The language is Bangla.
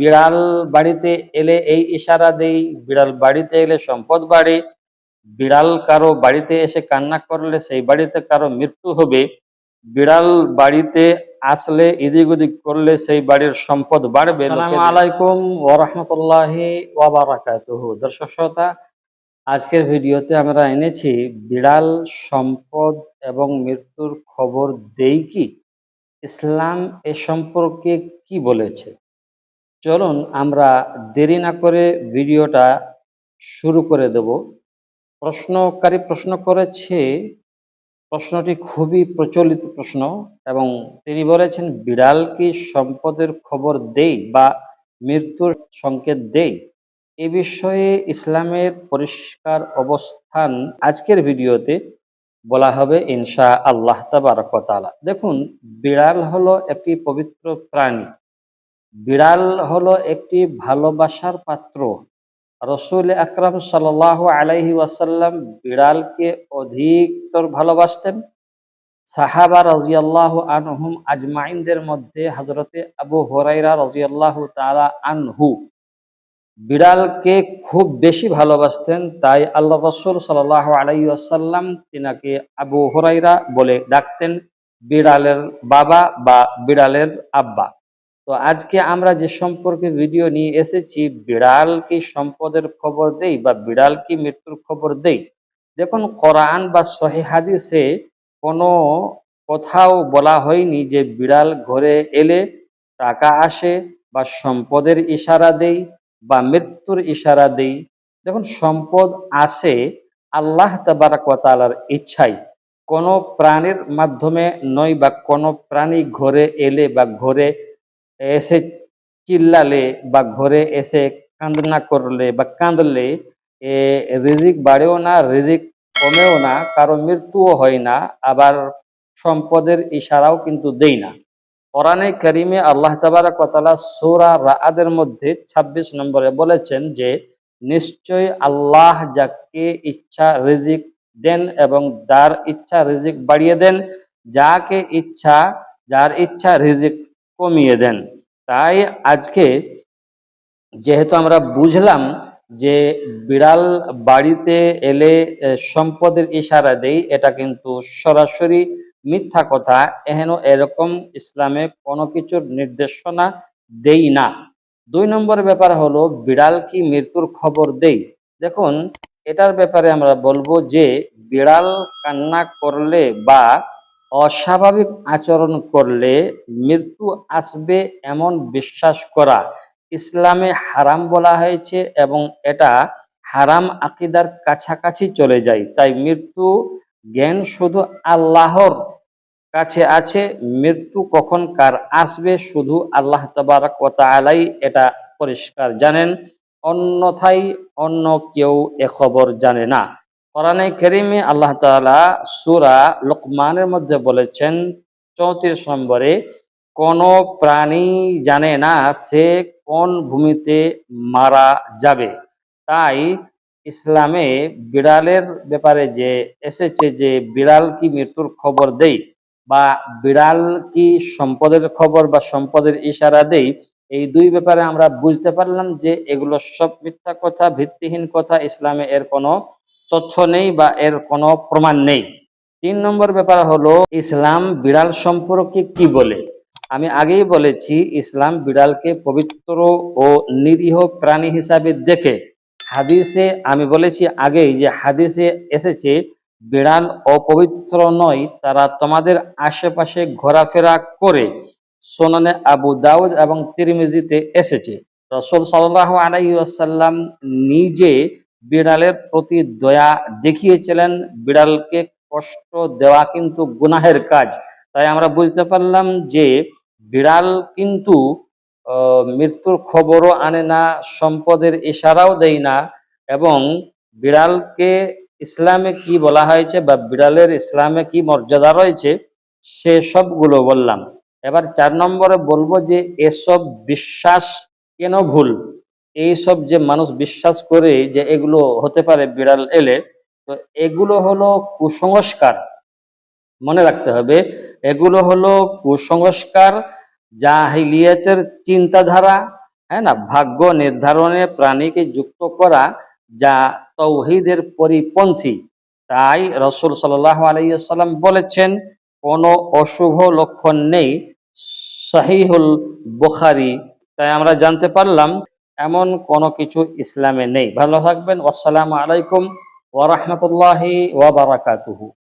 বিড়াল বাড়িতে এলে এই ইশারা দেই, বিড়াল বাড়িতে এলে সম্পদ বাড়ে। বিড়াল কারও বাড়িতে এসে কান্না করলে সেই বাড়িতে কারও মৃত্যু হবে। বিড়াল বাড়িতে আসলে এদিক ওদিক করলে সেই বাড়ির সম্পদ বাড়বে। আলাইকুম ওরহমতুল্লাহি ওয়াবারাকাতুহু দর্শক শ্রোতা, আজকের ভিডিওতে আমরা এনেছি বিড়াল সম্পদ এবং মৃত্যুর খবর দেই কি? ইসলাম এ সম্পর্কে কি বলেছে? চলুন আমরা দেরি না করে ভিডিওটা শুরু করে দেব। প্রশ্নকারী প্রশ্ন করেছে, প্রশ্নটি খুবই প্রচলিত প্রশ্ন এবং তিনি বলেছেন, বিড়াল কি সম্পদের খবর দেই বা মৃত্যুর সংকেত দেই? এ বিষয়ে ইসলামের পরিষ্কার অবস্থান আজকের ভিডিওতে বলা হবে ইনশা আল্লাহ তাবারকতালা দেখুন, বিড়াল হলো একটি পবিত্র প্রাণী। বিড়াল হলো একটি ভালোবাসার পাত্র। রসুল আকরাম সাল্লাহ আলাইহি ওয়াসাল্লাম বিড়ালকে অধিকতর ভালোবাসতেন। সাহাবা রাজিয়াল্লাহ আনহুম আজমাইনদের মধ্যে হজরতে আবু হরাইরা রাজিয়াল্লাহ তালা আনহু বিড়ালকে খুব বেশি ভালোবাসতেন, তাই আল্লাহ রসুল সাল্লাহ আলাই আসাল্লাম তিনাকে আবু হরাইরা বলে ডাকতেন বিড়ালের বাবা বা বিড়ালের আব্বা। তো আজকে আমরা যে সম্পর্কে ভিডিও নিয়ে এসেছি, বিড়াল কি সম্পদের খবর দেই বা বিড়াল কি মৃত্যুর খবর দেই? দেখুন, কোরআন বা সহি হাদিসে কোনো কোথাও বলা হয়নি যে বিড়াল ঘরে এলে টাকা আসে বা সম্পদের ইশারা দেই বা মৃত্যুর ইশারা দেই। দেখুন, সম্পদ আসে আল্লাহ তাবারাকালার ইচ্ছাই কোনো প্রাণীর মাধ্যমে নয় বা কোনো প্রাণী ঘরে এলে বা ঘরে এসে চিল্লালে বা ঘরে এসে কান্দনা করলে বা কাঁদলে, এ রিজিক বাড়েও না, রিজিক কমেও না, কারও মৃত্যুও হয় না, আবার সম্পদের ইশারাও কিন্তু দেই না। কোরআনে করিমে আল্লাহ তাবারাকালা সৌরা রাদের মধ্যে ২৬ নম্বরে বলেছেন যে, নিশ্চয় আল্লাহ যাকে ইচ্ছা রিজিক দেন এবং যার ইচ্ছা রিজিক বাড়িয়ে দেন, যাকে ইচ্ছা, যার ইচ্ছা রিজিক কমিয়ে দেন। তাই আজকে যেহেতু আমরা বুঝলাম যে বিড়াল বাড়িতে এলে সম্পদের ইশারা দেই, এটা কিন্তু সরাসরি মিথ্যা কথা। এহেন এরকম ইসলামে কোনো কিছুর নির্দেশনা দেই না। দুই নম্বর ব্যাপার হলো, বিড়াল কি মৃত্যুর খবর দেই? দেখুন, এটার ব্যাপারে আমরা বলব যে, বিড়াল কান্না করলে বা অস্বাভাবিক আচরণ করলে মৃত্যু আসবে এমন বিশ্বাস করা ইসলামে হারাম বলা হয়েছে এবং এটা হারাম আকিদার কাছাকাছি চলে যায়। তাই মৃত্যু জ্ঞান শুধু আল্লাহর কাছে আছে, মৃত্যু কখন কার আসবে শুধু আল্লাহ আলাই এটা পরিষ্কার জানেন, অন্যথায় অন্য কেউ এ খবর জানে না। কোরআনে কেরিমে আল্লাহ তালা সুরা লোকমানের মধ্যে বলেছেন, চৌত্রিশ নম্বরে, কোন প্রাণী জানে না সে কোন ভূমিতে মারা যাবে। তাই ইসলামে বিড়ালের ব্যাপারে যে এসেছে যে বিড়াল কি মৃত্যুর খবর দেই বা বিড়াল কি সম্পদের খবর বা সম্পদের ইশারা দেই, এই দুই ব্যাপারে আমরা বুঝতে পারলাম যে এগুলো সব মিথ্যা কথা, ভিত্তিহীন কথা, ইসলামে এর কোনো তথ্য নেই বা এর কোনো প্রমাণ নেই। তিন নম্বর ব্যাপার হলো, ইসলাম বিড়াল সম্পর্কে কি বলে? আমি আগেই বলেছি, ইসলাম বিড়ালকে পবিত্র ও নিরীহ প্রাণী হিসাবে দেখে। হাদিসে আমি বলেছি আগেই যে হাদিসে এসেছে, বিড়াল অপবিত্র নয়, তারা তোমাদের আশেপাশে ঘোরাফেরা করে। সোনানে আবু দাউদ এবং তিরমিজিতে এসেছে। রসুল সাল্লাহ আলাইসাল্লাম নিজে বিড়ালের প্রতি দয়া দেখিয়েছিলেন। বিড়ালকে কষ্ট দেওয়া কিন্তু গুনাহের কাজ। তাই আমরা বুঝতে পারলাম যে বিড়াল কিন্তু মৃত্যুর খবরও আনে না, সম্পদের ইশারাও দেয় না এবং বিড়ালকে ইসলামে কি বলা হয়েছে বা বিড়ালের ইসলামে কি মর্যাদা রয়েছে, সে সবগুলো বললাম। এবার চার নম্বরে বলব যে এসব বিশ্বাস কেন ভুল? এইসব যে মানুষ বিশ্বাস করে যে এগুলো হতে পারে বিড়াল এলে, তো এগুলো হলো কুসংস্কার। মনে রাখতে হবে, এগুলো হলো কুসংস্কার, জাহিলিয়াতের চিন্তাধারা হ্যাঁ না? ভাগ্য নির্ধারণে প্রাণীকে যুক্ত করা যা তৌহিদের পরিপন্থী। তাই রসুল সাল্লাহ আলাইসাল্লাম বলেছেন, কোনো অশুভ লক্ষণ নেই। সহিহুল বুখারি। তাই আমরা জানতে পারলাম এমন কোনো কিছু ইসলামে নেই। ভালো থাকবেন। আসসালামু আলাইকুম ওরহমতুল্লাহি ওয়াবারাকাতুহু